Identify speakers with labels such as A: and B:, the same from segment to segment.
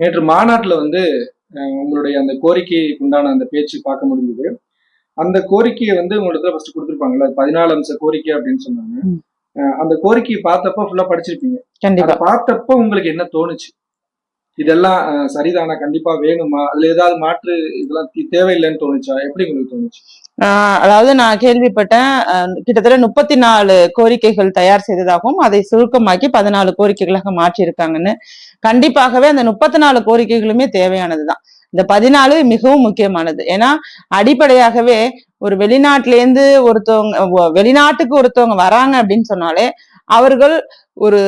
A: நேற்று மாநாட்டுல வந்து உங்களுடைய அந்த கோரிக்கைக்கு உண்டான அந்த பேச்சு பார்க்க முடிஞ்சது. அந்த கோரிக்கையை வந்து உங்களுக்கு ஃபர்ஸ்ட் கொடுத்துருப்பாங்கல்ல பதினாலு அம்ச கோரிக்கை அப்படின்னு சொன்னாங்க. அந்த கோரிக்கையை பார்த்தப்ப ஃபுல்லா படிச்சிருப்பீங்க.
B: கண்டிப்பா.
A: பார்த்தப்ப உங்களுக்கு என்ன தோணுச்சு? இதெல்லாம் சரிதானா? கண்டிப்பா வேணுமா? அதுல ஏதாவது மாற்று இதெல்லாம் தேவையில்லைன்னு தோணுச்சா? எப்படி உங்களுக்கு தோணுச்சு?
B: அதாவது நான் கேள்விப்பட்டேன் கிட்டத்தட்ட முப்பத்தி நாலு கோரிக்கைகள் தயார் செய்ததாகவும் அதை சுருக்கமாக்கி பதினாலு கோரிக்கைகளாக மாற்றியிருக்காங்கன்னு. கண்டிப்பாகவே அந்த முப்பத்தி நாலு கோரிக்கைகளுமே தேவையானதுதான். இந்த பதினாலு மிகவும் முக்கியமானது. ஏன்னா அடிப்படையாகவே ஒரு வெளிநாட்டிலேருந்து ஒருத்தவங்க வெளிநாட்டுக்கு ஒருத்தவங்க வராங்க அப்படின்னு சொன்னாலே அவர்கள் ஒரு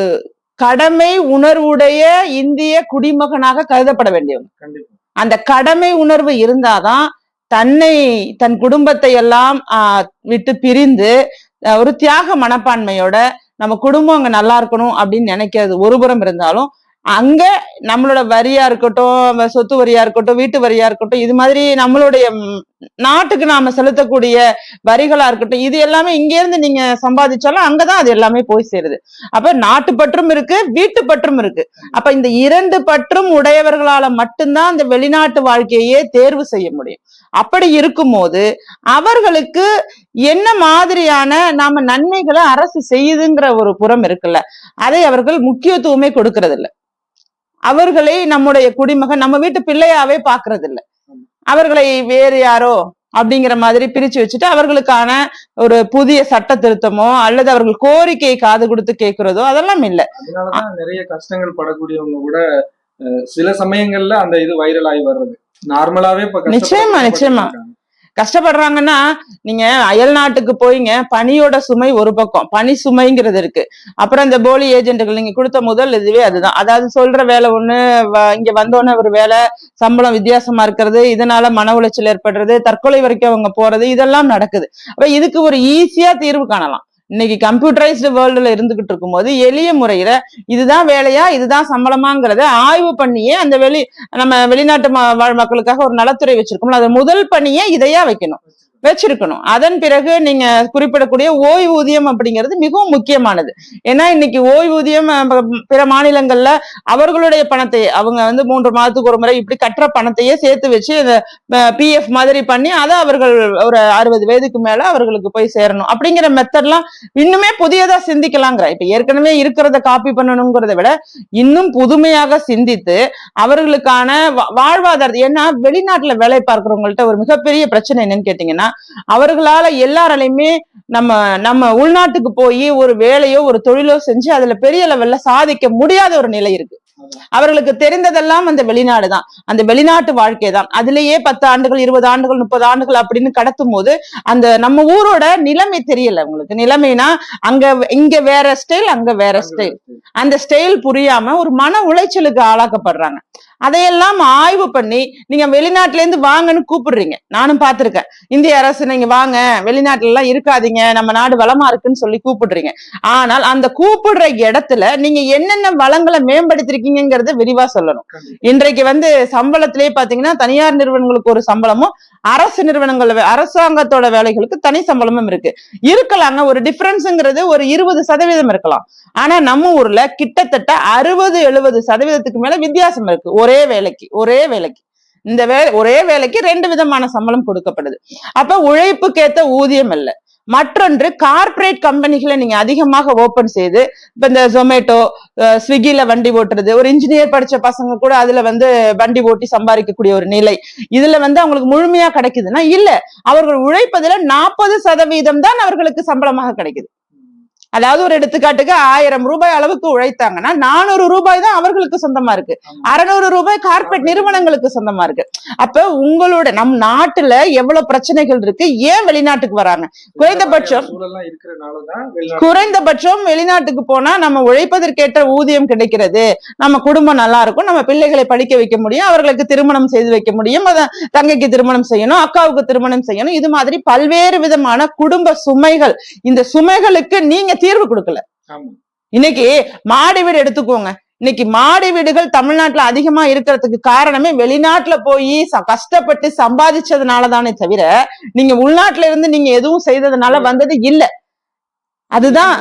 B: கடமை உணர்வுடைய இந்திய குடிமகனாக கருதப்பட வேண்டியவங்க. அந்த கடமை உணர்வு இருந்தாதான் தன்னை தன் குடும்பத்தை எல்லாம் விட்டு பிரிந்து ஒரு தியாக மனப்பான்மையோட நம்ம குடும்பம் அங்க நல்லா இருக்கணும் அப்படின்னு நினைக்கிறது ஒருபுறம் இருந்தாலும் அங்க நம்மளோட வரியா இருக்கட்டும் சொத்து வரியா இருக்கட்டும் வீட்டு வரியா இருக்கட்டும் இது மாதிரி நம்மளுடைய நாட்டுக்கு நாம செலுத்தக்கூடிய வரிகளா இருக்கட்டும் இது எல்லாமே இங்க இருந்து நீங்க சம்பாதிச்சாலும் அங்கதான் அது எல்லாமே போய் சேருது. அப்ப நாட்டு பற்றும் இருக்கு வீட்டு பற்றும் இருக்கு. அப்ப இந்த இரண்டு பற்றும் உடையவர்களால மட்டும்தான் இந்த வெளிநாட்டு வாழ்க்கையே தேர்வு செய்ய முடியும். அப்படி இருக்கும்போது அவர்களுக்கு என்ன மாதிரியான நாம நன்மைகளை அரசு செய்யுதுங்கிற ஒரு புறம் இருக்குல்ல அதை அவர்கள் முக்கியத்துவமே கொடுக்கறது இல்ல அவர்களை நம்முடைய குடிமகன் நம்ம வீட்டு பிள்ளையாவே பாக்குறது இல்ல அவர்களை வேறு யாரோ அப்படிங்கிற மாதிரி பிரிச்சு வச்சுட்டு அவர்களுக்கான ஒரு புதிய சட்ட திருத்தமோ அல்லது அவர்கள் கோரிக்கையை காது கொடுத்து கேட்கிறதோ அதெல்லாம் இல்ல.
A: நிறைய கஷ்டங்கள் படக்கூடியவங்க கூட சில சமயங்கள்ல அந்த இது வைரல் ஆகி வர்றது. நார்மலாவே
B: நிச்சயமா, நிச்சயமா. கஷ்டப்படுறாங்கன்னா நீங்க அயல் நாட்டுக்கு போயிங்க பனியோட சுமை ஒரு பக்கம் பனி சுமைங்கிறது இருக்கு. அப்புறம் இந்த போலி ஏஜென்ட்டுகள் நீங்க கொடுத்த முதல் இதுவே அதுதான். அதாவது சொல்ற வேலை ஒண்ணு இங்க வந்தோடனே ஒரு வேலை சம்பளம் வித்தியாசமா இருக்கிறது இதனால மன உளைச்சல் ஏற்படுறது தற்கொலை வரைக்கும் அவங்க போறது இதெல்லாம் நடக்குது. அப்ப இதுக்கு ஒரு ஈஸியா தீர்வு காணலாம். இன்னைக்கு கம்ப்யூட்டரைஸ்டு வேர்ல்டுல இருந்துகிட்டு இருக்கும்போது எளிய முறையில இதுதான் வேலையா இதுதான் சம்பளமாங்கிறத ஆய்வு பண்ணியே அந்த வெளி நம்ம வெளிநாட்டு வாழ் மக்களுக்காக ஒரு நலத்துறை வச்சிருக்கோம்ல அது முதல் பணியே இதையா வைக்கணும். வச்சிருக்கணும். அதன் பிறகு நீங்க குறிப்பிடக்கூடிய ஓய்வூதியம் அப்படிங்கிறது மிகவும் முக்கியமானது. ஏன்னா இன்னைக்கு ஓய்வூதியம் பிற மாநிலங்கள்ல அவர்களுடைய பணத்தை அவங்க வந்து மூன்று மாதத்துக்கு ஒரு முறை இப்படி கட்டுற பணத்தையே சேர்த்து வச்சு பிஎஃப் மாதிரி பண்ணி அதை அவர்கள் ஒரு அறுபது வயதுக்கு மேல அவர்களுக்கு போய் சேரணும். அப்படிங்கிற மெத்தட்லாம் இன்னுமே புதியதா சிந்திக்கலாங்கிற இப்ப ஏற்கனவே இருக்கிறத காப்பி பண்ணணுங்கிறத விட இன்னும் புதுமையாக சிந்தித்து அவர்களுக்கான வா- ஏன்னா வெளிநாட்டுல வேலை பார்க்கிறவங்கள்ட்ட ஒரு மிகப்பெரிய பிரச்சனை என்னன்னு கேட்டீங்கன்னா அவர்களால எல்லாராலையுமே நம்ம நம்ம உள்நாட்டுக்கு போய் ஒரு வேலையோ ஒரு தொழிலோ செஞ்சு அதுல பெரிய லெவல்ல சாதிக்க முடியாத ஒரு நிலை இருக்கு. அவர்களுக்கு தெரிந்ததெல்லாம் அந்த வெளிநாடு தான் அந்த வெளிநாட்டு வாழ்க்கை தான் அதுலயே பத்து ஆண்டுகள் இருபது ஆண்டுகள் முப்பது ஆண்டுகள் அப்படின்னு கடத்தும் போது அந்த நம்ம ஊரோட நிலைமை தெரியல உங்களுக்கு. நிலைமைனா அங்க இங்க வேற ஸ்டைல் அங்க வேற ஸ்டைல் அந்த ஸ்டைல் புரியாம ஒரு மன உளைச்சலுக்கு ஆளாக்கப்படுறாங்க. அதையெல்லாம் ஆய்வு பண்ணி நீங்க வெளிநாட்டுல இருந்து வாங்கன்னு கூப்பிடுறீங்க. நானும் பார்த்திருக்கேன். இந்திய அரசு நீங்க வாங்க. வெளிநாட்டுல எல்லாம் இருக்காதீங்க. நம்ம நாடு வளமா இருக்குன்னு சொல்லி கூப்பிடுறீங்க. ஆனால் அந்த கூப்பிடுற இடத்துல நீங்க என்னென்ன வளங்களை மேம்படுத்திருக்கீங்கிறத விரிவா சொல்லணும். இன்றைக்கு வந்து சம்பளத்திலேயே பாத்தீங்கன்னா தனியார் நிறுவனங்களுக்கு ஒரு சம்பளமும் அரசு நிறுவனங்கள் அரசாங்கத்தோட வேலைகளுக்கு தனி சம்பளமும் இருக்கு. இருக்கலாங்க. ஒரு டிஃபரன்ஸ்ங்கிறது ஒரு இருபது சதவீதம் இருக்கலாம். ஆனா நம்ம ஊர்ல கிட்டத்தட்ட அறுபது எழுபது சதவீதத்துக்கு மேல வித்தியாசம் இருக்கு. ஒரே ஒரே வேலைக்கு ஒரே வேலைக்கு. இந்த வே ஒரே வேலைக்கு ரெண்டு விதமான சம்பளம் கொடுக்கப்படுது. அப்ப உழைப்புக்கேத்த ஊதியம் இல்ல. மற்றொன்று கார்ப்பரேட் கம்பெனிகளை நீங்க அதிகமாக ஓபன் செய்து இப்ப இந்த ஜொமேட்டோ ஸ்விக்கில வண்டி ஓட்டுறது ஒரு இன்ஜினியர் படிச்ச பசங்க கூட அதுல வந்து வண்டி ஓட்டி சம்பாதிக்கக்கூடிய ஒரு நிலை. இதுல வந்து அவங்களுக்கு முழுமையா கிடைக்குதுன்னா இல்ல. அவர்கள் உழைப்பதுல நாற்பது சதவீதம் தான் அவர்களுக்கு சம்பளமாக கிடைக்குது. அதாவது ஒரு எடுத்துக்காட்டுக்கு ஆயிரம் ரூபாய் அளவுக்கு உழைத்தாங்கன்னா நானூறு ரூபாய் தான் அவர்களுக்கு சொந்தமா இருக்கு. அறுநூறு ரூபாய் கார்ப்பரேட் நிறுவனங்களுக்கு சொந்தமா இருக்கு. அப்ப உங்களோட நம் நாட்டுல எவ்வளவு பிரச்சனைகள் இருக்கு? ஏன் வெளிநாட்டுக்கு வராங்க? குறைந்தபட்சம் குறைந்தபட்சம் வெளிநாட்டுக்கு போனா நம்ம உழைப்பதற்கேற்ற ஊதியம் கிடைக்கிறது. நம்ம குடும்பம் நல்லா இருக்கும். நம்ம பிள்ளைகளை படிக்க வைக்க முடியும். அவர்களுக்கு திருமணம் செய்து வைக்க முடியும். தங்கைக்கு திருமணம் செய்யணும். அக்காவுக்கு திருமணம் செய்யணும். இது மாதிரி பல்வேறு விதமான குடும்ப சுமைகள். இந்த சுமைகளுக்கு நீங்க தீர்வு கொடுக்கல. இன்னைக்கு மாடி வீடு எடுத்துக்கோங்க. இன்னைக்கு மாடி வீடுகள் தமிழ்நாட்டுல அதிகமா இருக்கிறதுக்கு காரணமே வெளிநாட்டுல போய் கஷ்டப்பட்டு சம்பாதிச்சதுனால தானே தவிர நீங்க உள்நாட்டுல இருந்து நீங்க எதுவும் செய்ததுனால வந்தது இல்ல. அதுதான்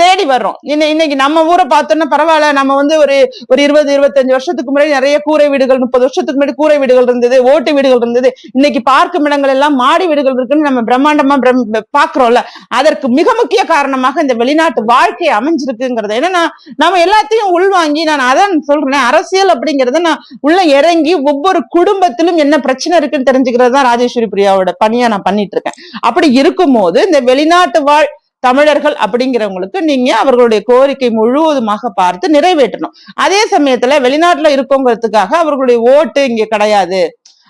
A: தேடி
B: வர்றோம். இன்னை- இன்னைக்கு நம்ம ஊரை பார்த்தோம்னா பரவாயில்ல நம்ம வந்து ஒரு ஒரு இருபது இருபத்தஞ்சு வருஷத்துக்கு முன்னாடி நிறைய கூரை வீடுகள் முப்பது வருஷத்துக்கு முன்னாடி கூரை வீடுகள் இருந்தது ஓட்டு வீடுகள் இருந்தது. இன்னைக்கு பார்க்கும் இடங்கள் எல்லாம் மாடி வீடுகள் இருக்குன்னு நம்ம பிரம்மாண்டமா பிரம்- பாக்குறோம்ல அதற்கு மிக முக்கிய காரணமாக இந்த வெளிநாட்டு வாழ்க்கை அமைஞ்சிருக்குங்கிறது. ஏன்னா நான் நாம எல்லாத்தையும் உள்வாங்கி நான் அதான் சொல்றேன் அரசியல் அப்படிங்கறத நான் உள்ள இறங்கி ஒவ்வொரு குடும்பத்திலும் என்ன பிரச்சனை இருக்குன்னு தெரிஞ்சுக்கிறது தான் ராஜேஸ்வரி பிரியாவோட பணியா நான் பண்ணிட்டு இருக்கேன். அப்படி இருக்கும்போது இந்த வெளிநாட்டு வாழ் தமிழர்கள் அப்படிங்கிறவங்களுக்கு நீங்க அவர்களுடைய கோரிக்கை முழுவதுமாக பார்த்து நிறைவேற்றணும். அதே சமயத்துல வெளிநாட்டுல இருக்கோங்கிறதுக்காக அவர்களுடைய ஓட்டு இங்க கிடையாது.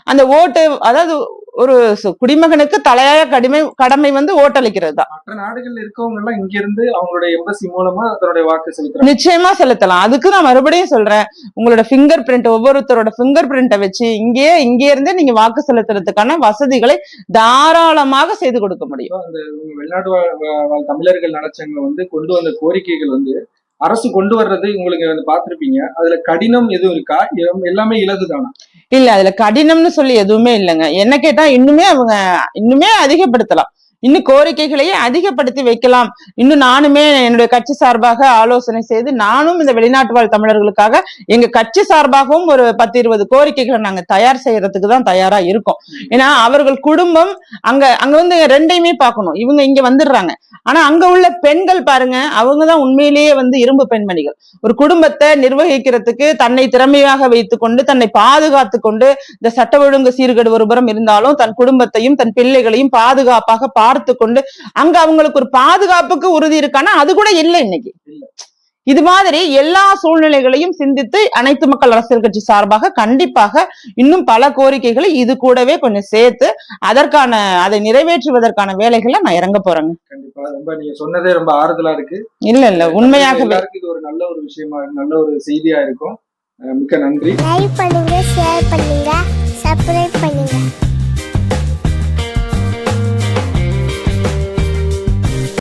B: அந்த ஓட்டு அதாவது ஒரு குடிமகனுக்கு தலையாய கடமை கடமை வந்து ஓட்டளிக்கிறது தான்.
A: மற்ற நாடுகள்ல இருக்கவங்க எல்லாம் இங்க இருந்து அவங்களுடைய எம்பசி மூலமா தன்னுடைய வாக்கு செலுத்துறாங்க.
B: நிச்சயமா செலுத்தலாம். அதுக்கு நான் மறுபடியும் சொல்றேன். உங்களோட ஃபிங்கர் பிரிண்ட் ஒவ்வொருத்தரோட ஃபிங்கர் பிரிண்ட்டை வச்சு இங்கேயே இங்கே இருந்தே நீங்க வாக்கு செலுத்துறதுக்கான வசதிகளை தாராளமாக செய்து கொடுக்க முடியும்.
A: அந்த இவங்க வெளிநாட்டு வாழ் வா- வாழ் தமிழர்கள் நலச்சங்கம் வந்து கொண்டு வந்த கோரிக்கைகள் வந்து அரசு கொண்டு வர்றது உங்களுக்கு வந்து பார்த்திருப்பீங்க. அதுல கடினம் எதுவும் இருக்கா? எல்லாமே எல்லாமே இலகுதானா?
B: இல்ல அதுல கடினம்னு சொல்லி எதுவுமே இல்லைங்க. என்ன கேட்டா இன்னுமே அவங்க இன்னுமே அதிகப்படுத்தலாம். இன்னும் கோரிக்கைகளையே அதிகப்படுத்தி வைக்கலாம். இன்னும் நானுமே என்னுடைய கட்சி சார்பாக ஆலோசனை செய்து நானும் இந்த வெளிநாட்டு வாழ் தமிழர்களுக்காக எங்க கட்சி சார்பாகவும் ஒரு பத்து இருபது கோரிக்கைகளை நாங்க தயார் செய்யறதுக்கு தான் தயாரா இருக்கோம். ஏன்னா அவர்கள் குடும்பம் அங்க அங்க வந்து ரெண்டையுமே பார்க்கணும். இவங்க இங்க வந்துடுறாங்க. ஆனா அங்க உள்ள பெண்கள் பாருங்க அவங்கதான் உண்மையிலேயே வந்து இரும்பு பெண்மணிகள். ஒரு குடும்பத்தை நிர்வகிக்கிறதுக்கு தன்னை திறமையாக வைத்துக்கொண்டு தன்னை பாதுகாத்து கொண்டு இந்த சட்ட ஒழுங்கு சீர்கேடு ஒருபுறம் இருந்தாலும் தன் குடும்பத்தையும் தன் பிள்ளைகளையும் பாதுகாப்பாக பா பார்த்து கொண்டு அங்க அவங்களுக்கு ஒரு பாதுகாப்புக்கு உறுதி இருக்கானா? அது கூட இல்லை இன்னைக்கு.
A: இல்ல.
B: இது மாதிரி எல்லா சூழ்நிலைகளையும் சிந்தித்து அனைத்து மக்கள் அரசியல் கட்சி சார்பாக கண்டிப்பாக இன்னும் பல கோரிக்கைகளை இது கூடவே கொஞ்சம் சேர்த்து அதற்கான அதை நிறைவேற்றுவதற்கான வேலைகளை நான் இறங்க போறேங்க.
A: கண்டிப்பா. ரொம்ப நீங்க சொன்னதே ரொம்ப ஆறுதலா இருக்கு.
B: இல்ல இல்ல. உண்மையாகவே.
A: இது ஒரு நல்ல ஒரு விஷயமா நல்ல ஒரு செய்தியா இருக்கும். மிக்க நன்றி.
C: லைக் பண்ணுங்க ஷேர்